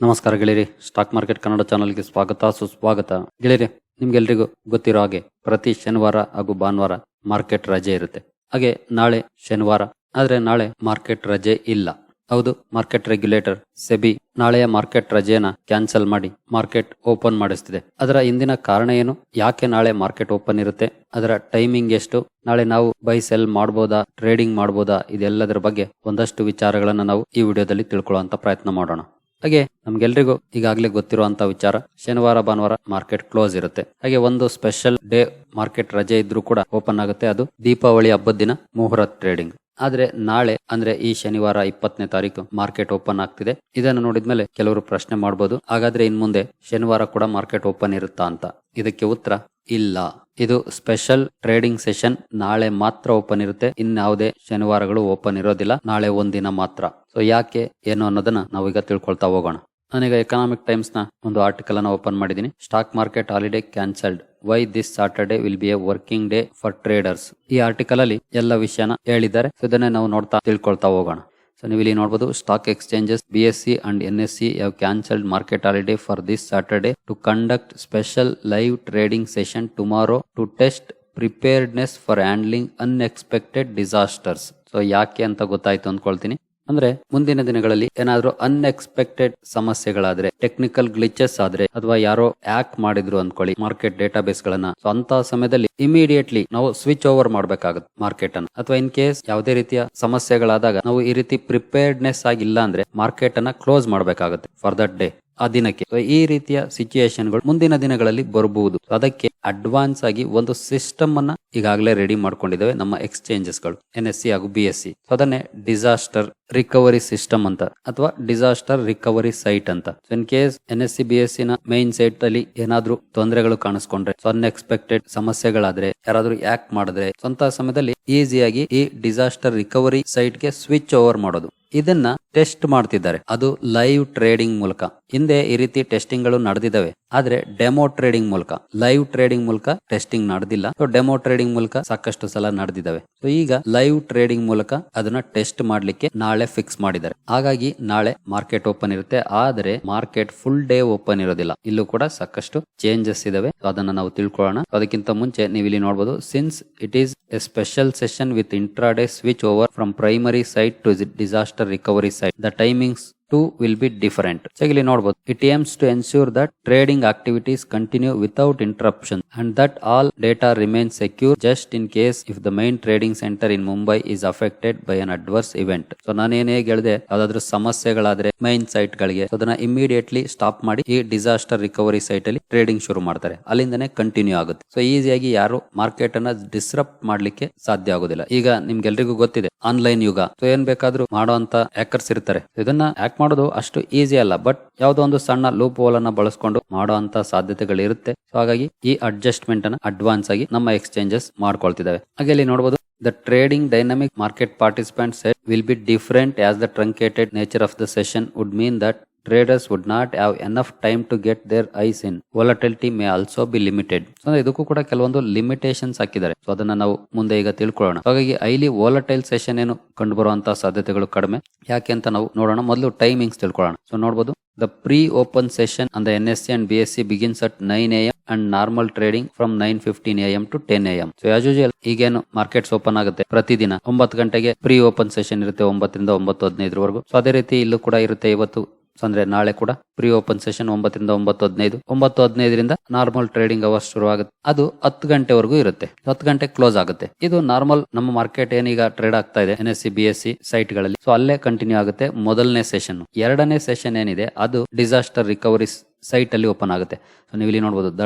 ನಮಸ್ಕಾರ ಗೆಳೆಯರಿ. Stock market Kannada ಚಾನಲ್ಗೆ ಸ್ವಾಗತ, ಸುಸ್ವಾಗತ. ಗೆಳೆಯರಿ, ನಿಮ್ಗೆಲ್ರಿಗೂ ಗೊತ್ತಿರೋ ಹಾಗೆ ಪ್ರತಿ ಶನಿವಾರ ಹಾಗೂ ಭಾನುವಾರ ಮಾರ್ಕೆಟ್ ರಜೆ ಇರುತ್ತೆ. ಹಾಗೆ ನಾಳೆ ಶನಿವಾರ, ಆದ್ರೆ ನಾಳೆ ಮಾರ್ಕೆಟ್ ರಜೆ ಇಲ್ಲ. ಹೌದು, ಮಾರ್ಕೆಟ್ ರೆಗ್ಯುಲೇಟರ್ ಸೆಬಿ ನಾಳೆಯ ಮಾರ್ಕೆಟ್ ರಜೆಯನ್ನ ಕ್ಯಾನ್ಸಲ್ ಮಾಡಿ ಮಾರ್ಕೆಟ್ ಓಪನ್ ಮಾಡಿಸ್ತಿದೆ. ಅದರ ಹಿಂದಿನ ಕಾರಣ ಏನು? ಯಾಕೆ ನಾಳೆ ಮಾರ್ಕೆಟ್ ಓಪನ್ ಇರುತ್ತೆ? ಅದರ ಟೈಮಿಂಗ್ ಎಷ್ಟು? ನಾಳೆ ನಾವು ಬೈ ಸೆಲ್ ಮಾಡ್ಬೋದಾ, ಟ್ರೇಡಿಂಗ್ ಮಾಡಬಹುದಾ ಇದೆಲ್ಲದರ ಬಗ್ಗೆ ಒಂದಷ್ಟು ವಿಚಾರಗಳನ್ನ ನಾವು ಈ ವಿಡಿಯೋದಲ್ಲಿ ತಿಳ್ಕೊಳ್ಳುವಂತ ಪ್ರಯತ್ನ ಮಾಡೋಣ. ಹಾಗೆ ನಮ್ಗೆಲ್ರಿಗೂ ಈಗಾಗಲೇ ಗೊತ್ತಿರುವಂತ ವಿಚಾರ, ಶನಿವಾರ, ಭಾನುವಾರ ಮಾರ್ಕೆಟ್ ಕ್ಲೋಸ್ ಇರುತ್ತೆ. ಹಾಗೆ ಒಂದು ಸ್ಪೆಷಲ್ ಡೇ ಮಾರ್ಕೆಟ್ ರಜೆ ಇದ್ರೂ ಕೂಡ ಓಪನ್ ಆಗುತ್ತೆ. ಅದು ದೀಪಾವಳಿ ಹಬ್ಬದ ದಿನ, ಮುಹೂರ್ತ ಟ್ರೇಡಿಂಗ್. ಆದ್ರೆ ನಾಳೆ, ಅಂದ್ರೆ ಈ ಶನಿವಾರ ಇಪ್ಪತ್ತನೇ ತಾರೀಕು ಮಾರ್ಕೆಟ್ ಓಪನ್ ಆಗ್ತಿದೆ. ಇದನ್ನು ನೋಡಿದ್ಮೇಲೆ ಕೆಲವರು ಪ್ರಶ್ನೆ ಮಾಡಬಹುದು ಹಾಗಾದ್ರೆ ಇನ್ ಮುಂದೆ ಶನಿವಾರ ಕೂಡ ಮಾರ್ಕೆಟ್ ಓಪನ್ ಇರುತ್ತಾ ಅಂತ. ಇದಕ್ಕೆ ಉತ್ತರ ಇಲ್ಲ. ಇದು ಸ್ಪೆಷಲ್ ಟ್ರೇಡಿಂಗ್ ಸೆಷನ್. ನಾಳೆ ಮಾತ್ರ ಓಪನ್ ಇರುತ್ತೆ. ಇನ್ಯಾವುದೇ ಶನಿವಾರಗಳು ಓಪನ್ ಇರೋದಿಲ್ಲ. ನಾಳೆ ಒಂದಿನ ಮಾತ್ರ. ಸೊ ಯಾಕೆ, ಏನು ಅನ್ನೋದನ್ನ ನಾವೀಗ ತಿಳ್ಕೊಳ್ತಾ ಹೋಗೋಣ. ನಾನೀಗ ಎಕನಾಮಿಕ್ ಟೈಮ್ಸ್ನ ಒಂದು ಆರ್ಟಿಕಲ್ ಅನ್ನ ಓಪನ್ ಮಾಡಿದ್ದೀನಿ stock market holiday cancelled why this Saturday will be a working day for traders ಈ ಆರ್ಟಿಕಲ್ ಅಲ್ಲಿ ಎಲ್ಲ ವಿಷಯನ ಹೇಳಿದ್ದಾರೆ. ಸೊ ಇದನ್ನೇ ನಾವು ನೋಡ್ತಾ ತಿಳ್ಕೊಳ್ತಾ ಹೋಗೋಣ. ಸೊ ನೀವು ಇಲ್ಲಿ ನೋಡಬಹುದು stock exchanges B S C and N S C have cancelled market holiday for this Saturday to conduct special live trading session tomorrow to test preparedness for handling unexpected disasters so ಯಾಕೆ ಅಂತ ಗೊತ್ತಾಯ್ತು ಅಂದ್ಕೊಳ್ತೀನಿ. ಅಂದ್ರೆ ಮುಂದಿನ ದಿನಗಳಲ್ಲಿ ಏನಾದ್ರೂ unexpected ಸಮಸ್ಯೆಗಳಾದ್ರೆ technical glitches ಆದ್ರೆ, ಅಥವಾ ಯಾರೋ ಹ್ಯಾಕ್ ಮಾಡಿದ್ರು ಅನ್ಕೊಳ್ಳಿ ಮಾರ್ಕೆಟ್ ಡೇಟಾ ಬೇಸ್ ಗಳನ್ನ ಅಂತ ಸಮಯದಲ್ಲಿ ಇಮಿಡಿಯೇಟ್ಲಿ ನಾವು ಸ್ವಿಚ್ ಓವರ್ ಮಾಡ್ಬೇಕಾಗುತ್ತೆ ಮಾರ್ಕೆಟ್ ಅನ್ನ. ಅಥವಾ ಇನ್ ಕೇಸ್ ಯಾವುದೇ ರೀತಿಯ ಸಮಸ್ಯೆಗಳಾದಾಗ ನಾವು ಈ ರೀತಿ ಪ್ರಿಪೇರ್ಡ್ನೆಸ್ ಆಗಿಲ್ಲ ಅಂದ್ರೆ ಮಾರ್ಕೆಟ್ ಅನ್ನ ಕ್ಲೋಸ್ ಮಾಡಬೇಕಾಗುತ್ತೆ ಫಾರ್ ದಟ್ ಡೇ ಆ ದಿನಕ್ಕೆ. ಈ ರೀತಿಯ ಸಿಚುಯೇಷನ್ಗಳು ಮುಂದಿನ ದಿನಗಳಲ್ಲಿ ಬರಬಹುದು. ಅದಕ್ಕೆ ಅಡ್ವಾನ್ಸ್ ಆಗಿ ಒಂದು ಸಿಸ್ಟಮ್ ಅನ್ನ ಈಗಾಗಲೇ ರೆಡಿ ಮಾಡ್ಕೊಂಡಿದ್ದೇವೆ ನಮ್ಮ ಎಕ್ಸ್ಚೇಂಜಸ್ಗಳು ಎನ್ ಎಸ್ ಸಿ ಹಾಗೂ ಬಿ ಎಸ್ ಸಿ ಅದನ್ನೇ ಡಿಸಾಸ್ಟರ್ ರಿಕವರಿ ಸಿಸ್ಟಮ್ ಅಂತ, ಅಥವಾ ಡಿಸಾಸ್ಟರ್ ರಿಕವರಿ ಸೈಟ್ ಅಂತ. So in case N S C B S C ನ ಮೈನ್ ಸೈಟ್ ಅಲ್ಲಿ ಏನಾದ್ರೂ ತೊಂದರೆಗಳು ಕಾಣಿಸ್ಕೊಂಡ್ರೆ ಅನ್ಎಕ್ಸ್ಪೆಕ್ಟೆಡ್ ಸಮಸ್ಯೆಗಳಾದ್ರೆ, ಯಾರಾದ್ರೂ ಆಕ್ಟ್ ಮಾಡಿದ್ರೆ, ಸ್ವಂತ ಸಮಯದಲ್ಲಿ ಈಸಿಯಾಗಿ ಈ ಡಿಸಾಸ್ಟರ್ ರಿಕವರಿ ಸೈಟ್ಗೆ ಸ್ವಿಚ್ ಓವರ್ ಮಾಡೋದು. ಇದನ್ನ ಟೆಸ್ಟ್ ಮಾಡ್ತಿದ್ದಾರೆ. ಅದು ಲೈವ್ ಟ್ರೇಡಿಂಗ್ ಮೂಲಕ. ಹಿಂದೆ ಈ ರೀತಿ ಟೆಸ್ಟಿಂಗ್ಗಳು ನಡೆದಿದ್ದಾವೆ. ಆದ್ರೆ ಡೆಮೋ ಟ್ರೇಡಿಂಗ್ ಮೂಲಕ, ಲೈವ್ ಟ್ರೇಡಿಂಗ್ ಮೂಲಕ ಟೆಸ್ಟಿಂಗ್ ನಡೆದಿಲ್ಲ. ಸೊ ಡೆಮೋ ಟ್ರೇಡಿಂಗ್ ಮೂಲಕ ಸಾಕಷ್ಟು ಸಲ ನಡೆದಿದ್ದಾವೆ. ಸೊ ಈಗ ಲೈವ್ ಟ್ರೇಡಿಂಗ್ ಮೂಲಕ ಅದನ್ನ ಟೆಸ್ಟ್ ಮಾಡ್ಲಿಕ್ಕೆ ನಾಳೆ ಫಿಕ್ಸ್ ಮಾಡಿದ್ದಾರೆ. ಹಾಗಾಗಿ ನಾಳೆ ಮಾರ್ಕೆಟ್ ಓಪನ್ ಇರುತ್ತೆ. ಆದರೆ ಮಾರ್ಕೆಟ್ ಫುಲ್ ಡೇ ಓಪನ್ ಇರೋದಿಲ್ಲ. ಇಲ್ಲೂ ಕೂಡ ಸಾಕಷ್ಟು ಚೇಂಜಸ್ ಇದಾವೆ ಅದನ್ನ ನಾವು ತಿಳ್ಕೊಳ್ಳೋಣ. ಅದಕ್ಕಿಂತ ಮುಂಚೆ ನೀವು ಇಲ್ಲಿ ನೋಡಬಹುದು since it is a special session with intraday switch over from primary site to disaster recovery site the timings too will be different so ಇಲ್ಲಿ ನೋಡಬಹುದು it aims to ensure that trading activities continue without interruption and that all data remain secure just in case if the main trading centre in Mumbai is affected by an adverse event so ನಾನೇನ್ ಹೇಗೆ ಹೇಳಿದೆ? ಯಾವ್ದಾದ್ರು ಸಮಸ್ಯೆಗಳಾದ್ರೆ main site ಗಳಿಗೆ ಅದನ್ನ immediately stop ಮಾಡಿ ಈ disaster recovery site ಅಲ್ಲಿ trading ಶುರು ಮಾಡ್ತಾರೆ. ಅಲ್ಲಿಂದನೇ ಕಂಟಿನ್ಯೂ ಆಗುತ್ತೆ. ಸೊ ಈಸಿಯಾಗಿ ಯಾರು ಮಾರ್ಕೆಟ್ ಅನ್ನ ಡಿಸ್ರಪ್ಟ್ ಮಾಡ್ಲಿಕ್ಕೆ ಸಾಧ್ಯ ಆಗೋದಿಲ್ಲ. ಈಗ ನಿಮ್ಗೆಲ್ರಿಗೂ ಗೊತ್ತಿದೆ ಆನ್ಲೈನ್ ಯುಗ. ಸೊ ಏನ್ ಬೇಕಾದ್ರೂ ಮಾಡುವಂತ ಹ್ಯಾಕರ್ಸ್ ಇರ್ತಾರೆ. ಇದನ್ನ ಹ್ಯಾಕ್ ಮಾಡೋದು ಅಷ್ಟು ಈಸಿ ಅಲ್ಲ ಬಟ್ ಯಾವ್ದೋ ಒಂದು ಸಣ್ಣ ಲೂಪ್ ಹೋಲ್ ಅನ್ನ ಬಳಸ್ಕೊಂಡು ಮಾಡುವಂತ ಸಾಧ್ಯತೆಗಳು ಇರುತ್ತೆ ಸೊ ಹಾಗಾಗಿ ಈ ಅಡ್ಜಸ್ಟ್ಮೆಂಟ್ ಅನ್ನ ಅಡ್ವಾನ್ಸ್ ಆಗಿ ನಮ್ಮ ಎಕ್ಸ್ಚೇಂಜಸ್ ಮಾಡ್ಕೊಳ್ತಿದ್ದಾವೆ ಹಾಗೆ ಇಲ್ಲಿ ನೋಡಬಹುದು the trading dynamic market participant set will be different as the truncated nature of the session would mean that traders would not have enough time to get their eyes in Volatility may also be limited. So ಅಂದ್ರೆ ಇದಕ್ಕೂ ಕೂಡ ಕೆಲವೊಂದು limitations ಹಾಕಿದ್ದಾರೆ. So ಅದನ್ನ ನಾವು ಮುಂದೆ ಈಗ ತಿಳ್ಕೊಳ್ಳೋಣ. ಹಾಗಾಗಿ ಐಲಿ ವೋಲಟೈಲ್ ಸೆಷನ್ ಏನು ಕಂಡು ಬರುವಂತಹ ಸಾಧ್ಯತೆಗಳು ಕಡಿಮೆ. ಯಾಕೆ ಅಂತ ನಾವು ನೋಡೋಣ. ಮೊದಲು ಟೈಮಿಂಗ್ಸ್ ತಿಳ್ಕೊಳ್ಳೋಣ. ಸೊ ನೋಡಬಹುದು ದ ಪ್ರೀ ಓಪನ್ ಸೆಷನ್ ಅಂದ N S C and B S C begins at nine A M and normal trading from nine fifteen A M to ten A M so usual ಈಗೇನು markets open ಆಗುತ್ತೆ. ಪ್ರತಿದಿನ ಒಂಬತ್ತು ಗಂಟೆಗೆ pre open session ಇರುತ್ತೆ ಒಂಬತ್ತರಿಂದ ಒಂಬತ್ತು ಹದಿನೈದರವರೆಗೂ. So ಅದೇ ರೀತಿ ಇಲ್ಲೂ ಕೂಡ ಇರುತ್ತೆ. ಇವತ್ತು ಸೊ ಅಂದ್ರೆ ನಾಳೆ ಕೂಡ ಪ್ರೀ ಓಪನ್ ಸೆಷನ್ ಒಂಬತ್ತರಿಂದ ಒಂಬತ್ತು ಹದಿನೈದು. ಒಂಬತ್ತು ಹದಿನೈದರಿಂದ ನಾರ್ಮಲ್ ಟ್ರೇಡಿಂಗ್ ಅವರ್ಸ್ ಶುರು ಆಗುತ್ತೆ ಅದು ಹತ್ತು ಗಂಟೆವರೆಗೂ ಇರುತ್ತೆ. ಹತ್ತು ಗಂಟೆ ಕ್ಲೋಸ್ ಆಗುತ್ತೆ. ಇದು ನಾರ್ಮಲ್ ನಮ್ಮ ಮಾರ್ಕೆಟ್ ಏನೀಗ ಟ್ರೇಡ್ ಆಗ್ತಾ ಇದೆ N S C B C ಸೈಟ್ಗಳಲ್ಲಿ so ಅಲ್ಲೇ ಕಂಟಿನ್ಯೂ ಆಗುತ್ತೆ ಮೊದಲನೇ ಸೆಷನ್ ಎರಡನೇ ಸೆಷನ್ ಏನಿದೆ, ಅದು ಡಿಸಾಸ್ಟರ್ ರಿಕವರಿ ಸೈಟ್ ಅಲ್ಲಿ ಓಪನ್ ಆಗುತ್ತೆ. ಸೊ ನೀವು ಇಲ್ಲಿ ನೋಡಬಹುದು the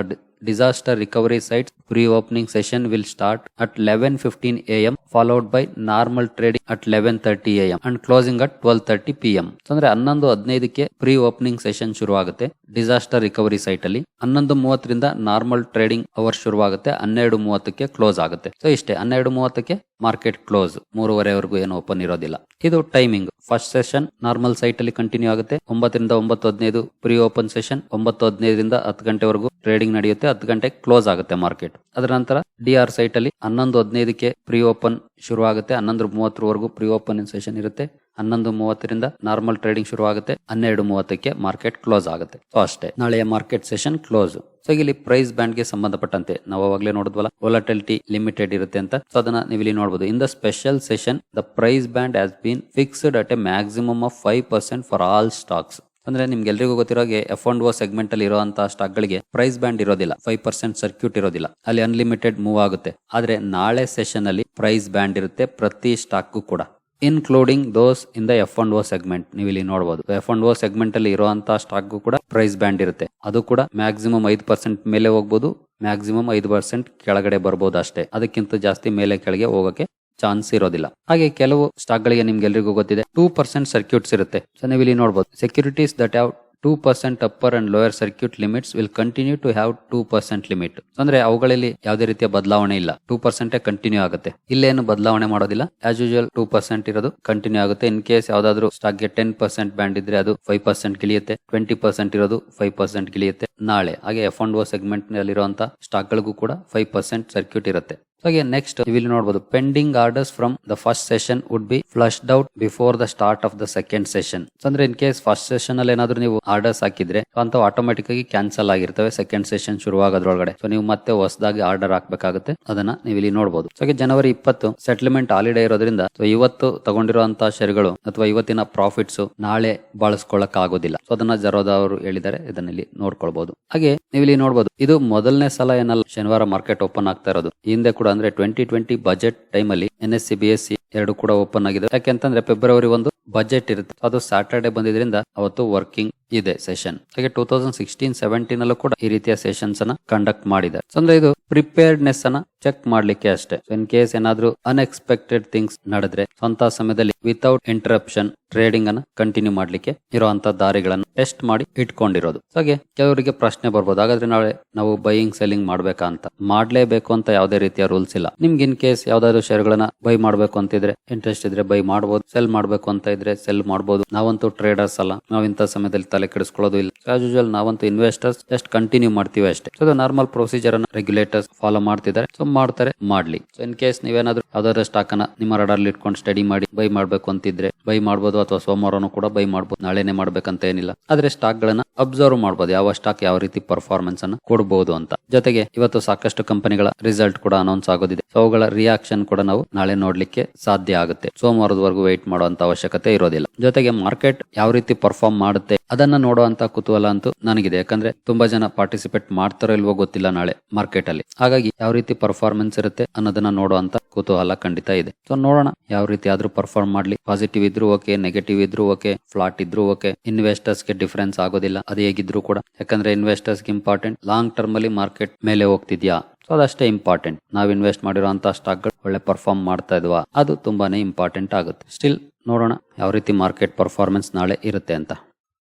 pre opening session will start at eleven fifteen A M followed by normal trading at eleven thirty A and closing at twelve thirty P ಅಂದ್ರೆ ಹನ್ನೊಂದು ಹದಿನೈದಕ್ಕೆ ಪ್ರೀ ಓಪನಿಂಗ್ ಸೆಷನ್ ಶುರುವಾಗುತ್ತೆ disaster recovery site ಅಲ್ಲಿ. ಹನ್ನೊಂದು ಮೂವತ್ತರಿಂದ normal trading hour ಶುರುವಾಗುತ್ತೆ, ಹನ್ನೆರಡು ಮೂವತ್ತಕ್ಕೆ ಕ್ಲೋಸ್ ಆಗುತ್ತೆ. ಸೊ ಇಷ್ಟೇ, ಹನ್ನೆರಡು ಮೂವತ್ತಕ್ಕೆ ಮಾರ್ಕೆಟ್ ಕ್ಲೋಸ್ ಮೂರುವರೆವರೆಗೂ ಏನು ಓಪನ್ ಇರೋದಿಲ್ಲ. ಇದು timing first session normal site ಅಲ್ಲಿ ಕಂಟಿನ್ಯೂ ಆಗುತ್ತೆ, ಒಂಬತ್ತರಿಂದ ಒಂಬತ್ತು ಹದಿನೈದು ಪ್ರೀ ಓಪನ್ ಸೆಷನ್ ಒಂಬತ್ತು ಹದಿನೈದರಿಂದ ಹತ್ತು ಗಂಟೆವರೆಗೂ ಟ್ರೇಡಿಂಗ್ ನಡೆಯುತ್ತೆ. ಹತ್ತು ಗಂಟೆ ಕ್ಲೋಸ್ ಆಗುತ್ತೆ ಮಾರ್ಕೆಟ್. ಅದರ ನಂತರ ಡಿ ಆರ್ ಸೈಟ್ ಅಲ್ಲಿ ಹನ್ನೊಂದು ಹದಿನೈದಕ್ಕೆ ಪ್ರೀ ಓಪನ್ ಶುರು ಆಗುತ್ತೆ ಹನ್ನೊಂದು ಮೂವತ್ತರವರೆಗೂ ಪ್ರೀ ಓಪನ್ ಸೆಷನ್ ಇರುತ್ತೆ. ಹನ್ನೊಂದು ಮೂವತ್ತರಿಂದ ನಾರ್ಮಲ್ ಟ್ರೇಡಿಂಗ್ ಶುರು ಆಗುತ್ತೆ ಹನ್ನೆರಡು ಮೂವತ್ತಕ್ಕೆ ಮಾರ್ಕೆಟ್ ಕ್ಲೋಸ್ ಆಗುತ್ತೆ. ಸೊ ಅಷ್ಟೇ. ನಾಳೆಯ ಮಾರ್ಕೆಟ್ ಸೆಷನ್ ಕ್ಲೋಸ್. ಸೊ ಇಲ್ಲಿ ಪ್ರೈಸ್ ಬ್ಯಾಂಡ್ಗೆ ಸಂಬಂಧಪಟ್ಟಂತೆ ನಾವು ಅವಾಗಲೇ ನೋಡಿದ್ವಲ್ಲ ವೊಲಟಿಲಿಟಿ ಲಿಮಿಟೆಡ್ ಇರುತ್ತೆ ಅಂತ. ಸೊ ಅದನ್ನ ನೀವು ಇಲ್ಲಿ ನೋಡಬಹುದು in the special session, the price band has been fixed at a maximum of five percent for all stocks. ಅಂದ್ರೆ ನಿಮ್ಗೆ ಎಲ್ರಿಗೂ ಗೊತ್ತಿರೋ ಹಾಗೆ ಎಫ್ ಅಂಡ್ ಓ ಸೆಗ್ಮೆಂಟ್ ಅಲ್ಲಿ ಇರುವಂತಹ ಸ್ಟಾಕ್ ಗಳಿಗೆ ಪ್ರೈಸ್ ಬ್ಯಾಂಡ್ ಇರೋದಿಲ್ಲ ಫೈವ್ ಪರ್ಸೆಂಟ್ ಸರ್ಕ್ಯೂಟ್ ಇರೋದಿಲ್ಲ. ಅಲ್ಲಿ ಅನ್ಲಿಮಿಟೆಡ್ ಮೂವ್ ಆಗುತ್ತೆ. ಆದ್ರೆ ನಾಳೆ ಸೆಷನ್ ಅಲ್ಲಿ ಪ್ರೈಸ್ ಬ್ಯಾಂಡ್ ಇರುತ್ತೆ ಪ್ರತಿ ಸ್ಟಾಕ್ ಕೂಡ. Including those in the F and O segment ನೀವು ಇಲ್ಲಿ ನೋಡಬಹುದು ಎಫ್ ಅಂಡ್ ಓ ಸೆಗ್ಮೆಂಟ್ ಅಲ್ಲಿ ಇರುವಂತಹ ಸ್ಟಾಕ್ ಕೂಡ ಪ್ರೈಸ್ ಬ್ಯಾಂಡ್ ಇರುತ್ತೆ. ಅದು ಕೂಡ ಮ್ಯಾಕ್ಸಿಮಮ್ ಐದು ಪರ್ಸೆಂಟ್ ಮೇಲೆ ಹೋಗ್ಬೋದು ಮ್ಯಾಕ್ಸಿಮಮ್ ಐದು ಪರ್ಸೆಂಟ್ ಕೆಳಗಡೆ ಬರ್ಬೋದು ಅಷ್ಟೇ. ಅದಕ್ಕಿಂತ ಜಾಸ್ತಿ ಮೇಲೆ ಕೆಳಗೆ ಹೋಗಕ್ಕೆ ಚಾನ್ಸ್ ಇರೋದಿಲ್ಲ. ಹಾಗೆ ಕೆಲವು ಸ್ಟಾಕ್ ಗಳಿಗೆ ನಿಮ್ಗೆ ಎಲ್ರಿಗೂ ಗೊತ್ತಿದೆ, ಟೂ ಪರ್ಸೆಂಟ್ ಸರ್ಕ್ಯೂಟ್ಸ್ ಇರುತ್ತೆ. ಸೊ ನೀವು ಇಲ್ಲಿ ನೋಡಬಹುದು securities that have two percent upper and lower circuit limits will continue to have two percent limit ಅಂದ್ರೆ ಅವುಗಳಲ್ಲಿ ಯಾವುದೇ ರೀತಿಯ ಬದಲಾವಣೆ ಇಲ್ಲ. ಟೂ ಪರ್ಸೆಂಟ್ ಕಂಟಿನ್ಯೂ ಆಗುತ್ತೆ. ಇಲ್ಲೇನು ಬದಲಾವಣೆ ಮಾಡೋದಿಲ್ಲ. ಆಸ್ ಯೂಶುವಲ್ ಟೂ ಪರ್ಸೆಂಟ್ ಇರೋದು ಕಂಟಿನ್ಯೂ ಆಗುತ್ತೆ. ಇನ್ ಕೇಸ್ ಯಾವ್ದಾದ್ರು ಸ್ಟಾಕ್ಗೆ ಟೆನ್ ಪರ್ಸೆಂಟ್ ಬ್ಯಾಂಡ್ ಇದ್ರೆ ಅದು ಫೈವ್ ಪರ್ಸೆಂಟ್ ಗಿಳಿಯುತ್ತೆ. ಟ್ವೆಂಟಿ ಪರ್ಸೆಂಟ್ ಇರೋದು ಫೈವ್ ಪರ್ಸೆಂಟ್ ಗಿಳಿಯುತ್ತೆ. ನಾಳೆ, ಹಾಗೆ ಎಫ್ ಅಂಡ್ ಓ ಸೆಗ್ಮೆಂಟ್ ನಲ್ಲಿರುವಂತಹ ಸ್ಟಾಕ್ ಗಳಿಗೂ ಕೂಡ ಫೈವ್ ಪರ್ಸೆಂಟ್ ಸರ್ಕ್ಯೂಟ್ ಇರುತ್ತೆ. ಹಾಗೆ ನೆಕ್ಸ್ಟ್ ಇಲ್ಲಿ ನೋಡಬಹುದು pending orders from the first session would be flushed out before the start of the second session ಅಂದ್ರೆ ಇನ್ ಕೇಸ್ ಫಸ್ಟ್ ಸೆಷನ್ ಅಲ್ಲಿ ಏನಾದ್ರು ನೀವು ಆರ್ಡರ್ಸ್ ಹಾಕಿದ್ರೆ ಅಂತ ಆಟೋಮೆಟಿಕ್ ಆಗಿ ಕ್ಯಾನ್ಸಲ್ ಆಗಿರ್ತವೆ ಸೆಕೆಂಡ್ ಸೆಷನ್ ಶುರುವಾಗೋದ್ರೊಳಗಡೆ. ಸೊ ನೀವು ಮತ್ತೆ ಹೊಸದಾಗಿ ಆರ್ಡರ್ ಹಾಕ್ಬೇಕಾಗುತ್ತೆ. ಅದನ್ನ ನೀವು ಇಲ್ಲಿ ನೋಡಬಹುದು ಹಾಗೆ ಜನವರಿ ಇಪ್ಪತ್ತು ಸೆಟ್ಲ್ಮೆಂಟ್ ಹಾಲಿಡೇ ಇರೋದ್ರಿಂದ ಸೊ ಇವತ್ತು ತಗೊಂಡಿರುವಂತಹ ಶೇರ್ಗಳು ಅಥವಾ ಇವತ್ತಿನ ಪ್ರಾಫಿಟ್ಸ್ ನಾಳೆ ಬಳಸ್ಕೊಳ್ಳಕ್ ಆಗೋದಿಲ್ಲ ಸೊ ಅದನ್ನ ಜರೋದಾ ಅವರು ಹೇಳಿದ್ದಾರೆ. ಇದನ್ನ ಇಲ್ಲಿ ನೋಡ್ಕೊಳ್ಬಹುದು ಹಾಗೆ, ನೀವು ಇಲ್ಲಿ ನೋಡಬಹುದು ಇದು ಮೊದಲನೇ ಸಲ ಏನಲ್ಲ, ಶನಿವಾರ ಮಾರ್ಕೆಟ್ ಓಪನ್ ಆಗ್ತಾ ಇರೋದು. ಹಿಂದೆ ಕೂಡ ಅಂದ್ರೆ ಟ್ವೆಂಟಿ ಟ್ವೆಂಟಿ ಬಜೆಟ್ ಟೈಮಲ್ಲಿ N S C B S C ಎರಡು ಕೂಡ ಓಪನ್ ಆಗಿದೆ. ಯಾಕೆಂತಂದ್ರೆ ಫೆಬ್ರವರಿ ಒಂದು ಬಜೆಟ್ ಇರುತ್ತೆ. ಅದು ಸ್ಯಾಟರ್ಡೆ ಬಂದಿದ್ರಿಂದ ಅವತ್ತು ವರ್ಕಿಂಗ್ ಇದೆ ಸೆಷನ್ ಹಾಗೆ ಟೂ ತೌಸಂಡ್ ಸಿಕ್ಸ್ಟೀನ್ ಸೆವೆಂಟೀನ್ ಅಲ್ಲೂ ಕೂಡ ಈ ರೀತಿಯ ಸೆಷನ್ಸ್ ಅನ್ನ ಕಂಡಕ್ಟ್ ಮಾಡಿದ್ದಾರೆ. ಅಂದ್ರೆ ಇದು ಪ್ರಿಪೇರ್ಡ್ನೆಸ್ ಅನ್ನ ಚೆಕ್ ಮಾಡ್ಲಿಕ್ಕೆ ಅಷ್ಟೇ. ಇನ್ ಕೇಸ್ ಏನಾದ್ರೂ ಅನ್ಎಕ್ಸ್ಪೆಕ್ಟೆಡ್ ಥಿಂಗ್ಸ್ ನಡೆದ್ರೆ ಸ್ವಂತ ಸಮಯದಲ್ಲಿ ವಿತೌಟ್ ಇಂಟರಪ್ಷನ್ ಟ್ರೇಡಿಂಗ್ ಅನ್ನ ಕಂಟಿನ್ಯೂ ಮಾಡ್ಲಿಕ್ಕೆ ಇರುವಂತ ದಾರಿಗಳನ್ನು ಟೆಸ್ಟ್ ಮಾಡಿ ಇಟ್ಕೊಂಡಿರೋದು. ಹಾಗೆ ಕೆಲವರಿಗೆ ಪ್ರಶ್ನೆ ಬರ್ಬೋದು. ಹಾಗಾದ್ರೆ ನಾಳೆ ನಾವು ಬೈಯಿಂಗ್ ಸೆಲ್ಲಿಂಗ್ ಮಾಡ್ಬೇಕಾ ಅಂತ. ಮಾಡ್ಲೇಬೇಕು ಅಂತ ಯಾವುದೇ ರೀತಿಯ ರೂಲ್ಸ್ ಇಲ್ಲ. ನಿಮ್ಗೆ ಇನ್ ಕೇಸ್ ಯಾವ್ದಾದ್ರು ಶೇರ್ಗಳನ್ನ ಬೈ ಮಾಡ್ಬೇಕು ಅಂತಿದ್ರೆ ಇಂಟ್ರೆಸ್ಟ್ ಇದ್ರೆ ಬೈ ಮಾಡಬಹುದು ಸೆಲ್ ಮಾಡಬೇಕು ಅಂತ ಇದ್ರೆ ಸೆಲ್ ಮಾಡಬಹುದು ನಾವಂತೂ ಟ್ರೇಡರ್ಸ್ ಅಲ್ಲ. ನಾವ್ ಇಂತ ಸಮಯದಲ್ಲಿ ತಲೆ ಕೆಡಿಸ್ಕೊಳ್ಳೋದು ಇಲ್ಲ. ಆಸ್ ಯೂಶಲ್ ನಾವಂತೂ ಇನ್ವೆಸ್ಟರ್ಸ್ ಜಸ್ಟ್ ಕಂಟಿನ್ಯೂ ಮಾಡ್ತೀವಿ ಅಷ್ಟೇ. ಸೊ ನಾರ್ಮಲ್ ಪ್ರೊಸೀಜರ್ ಅನ್ನ ರೆಗ್ಯುಲೇಟರ್ಸ್ ಫಾಲೋ ಮಾಡ್ತಿದ್ದಾರೆ. ಸೊ ಮಾಡ್ತಾರೆ, ಮಾಡ್ಲಿ. ಸೊ ಇನ್ ಕೇಸ್ ನೀವೇನಾದ್ರೂ ಅದರ ಸ್ಟಾಕ್ ಅನ್ನ ನಿಮ್ಮ ರಡಾರ್ ಇಟ್ಕೊಂಡು ಸ್ಟಡಿ ಮಾಡಿ ಬೈ ಮಾಡ್ಬೇಕು ಅಂತಿದ್ರೆ ಬೈ ಮಾಡಬಹುದು ಅಥವಾ ಸೋಮವಾರನು ಕೂಡ ಬೈ ಮಾಡಬಹುದು ನಾಳೆನೆ ಮಾಡ್ಬೇಕಂತ ಏನಿಲ್ಲ. ಆದ್ರೆ ಸ್ಟಾಕ್ ಗಳನ್ನ ಅಬ್ಸರ್ವ್ ಮಾಡಬಹುದು ಯಾವ ಸ್ಟಾಕ್ ಯಾವ ರೀತಿ ಪರ್ಫಾರ್ಮೆನ್ಸ್ ಅನ್ನ ಕೊಡಬಹುದು ಅಂತ. ಜೊತೆಗೆ ಇವತ್ತು ಸಾಕಷ್ಟು ಕಂಪನಿಗಳ ರಿಸಲ್ಟ್ ಕೂಡ ಅನೌನ್ಸ್ ಆಗೋದಿದೆ. ಸೊ ಅವುಗಳ ರಿಯಾಕ್ಷನ್ ಕೂಡ ನಾವು ನಾಳೆ ನೋಡ್ಲಿಕ್ಕೆ ಸಾಧ್ಯ ಆಗುತ್ತೆ. ಸೋಮವಾರದವರೆಗೂ ವೆಯ್ಟ್ ಮಾಡುವಂತ ಅವಶ್ಯಕತೆ ಇರೋದಿಲ್ಲ. ಜೊತೆಗೆ ಮಾರ್ಕೆಟ್ ಯಾವ ರೀತಿ ಪರ್ಫಾರ್ಮ್ ಮಾಡುತ್ತೆ ಅದನ್ನ ನೋಡುವಂತ ಕುತೂಹಲ ಅಂತೂ ನನಗಿದೆ. ಯಾಕಂದ್ರೆ ತುಂಬಾ ಜನ ಪಾರ್ಟಿಸಿಪೇಟ್ ಮಾಡ್ತಾರೋ ಇಲ್ವೋ ಗೊತ್ತಿಲ್ಲ ನಾಳೆ ಮಾರ್ಕೆಟ್ ಅಲ್ಲಿ. ಹಾಗಾಗಿ ಯಾವ ರೀತಿ ಪರ್ಫಾರ್ಮೆನ್ಸ್ ಇರುತ್ತೆ ಅನ್ನೋದನ್ನ ನೋಡುವಂತ ಕುತೂಹಲ ಖಂಡಿತ ಇದೆ. ಸೊ ನೋಡೋಣ ಯಾವ ರೀತಿ ಆದ್ರೂ ಪರ್ಫಾರ್ಮ್ ಮಾಡ್ಲಿ. ಪಾಸಿಟಿವ್ ಇದ್ರು ಓಕೆ ನೆಗೆಟಿವ್ ಇದ್ರೂ ಓಕೆ ಫ್ಲಾಟ್ ಇದ್ರೂ ಓಕೆ ಇನ್ವೆಸ್ಟರ್ಸ್ಗೆ ಡಿಫರೆನ್ಸ್ ಆಗೋದಿಲ್ಲ. ಅದು ಹೇಗಿದ್ರು ಕೂಡ. ಯಾಕಂದ್ರೆ ಇನ್ವೆಸ್ಟರ್ಸ್ಗೆ ಇಂಪಾರ್ಟೆಂಟ್ ಲಾಂಗ್ ಟರ್ಮ್ ಅಲ್ಲಿ ಮಾರ್ಕೆಟ್ ಮೇಲೆ ಹೋಗ್ತಿದ್ಯಾ? ಸೊ ಅದಷ್ಟೇ ಇಂಪಾರ್ಟೆಂಟ್ ನಾವ್ ಇನ್ವೆಸ್ಟ್ ಮಾಡಿರುವಂತಹ ಸ್ಟಾಕ್ಗಳು ಒಳ್ಳೆ ಪರ್ಫಾರ್ಮ್ ಮಾಡ್ತಾ ಇದ್ವಾ? ಅದು ತುಂಬಾನೇ ಇಂಪಾರ್ಟೆಂಟ್ ಆಗುತ್ತೆ. ಸ್ಟಿಲ್ ನೋಡೋಣ ಯಾವ ರೀತಿ ಮಾರ್ಕೆಟ್ ಪರ್ಫಾರ್ಮೆನ್ಸ್ ನಾಳೆ ಇರುತ್ತೆ ಅಂತ.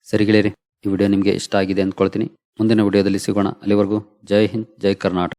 ಸರಿ ಗೆಳೆಯರಿ, ಈ ವಿಡಿಯೋ ನಿಮಗೆ ಇಷ್ಟ ಆಗಿದೆ ಅಂದ್ಕೊಳ್ತೀನಿ. ಮುಂದಿನ ವಿಡಿಯೋದಲ್ಲಿ ಸಿಗೋಣ. ಅಲ್ಲಿವರೆಗೂ ಜೈ ಹಿಂದ್, ಜೈ ಕರ್ನಾಟಕ.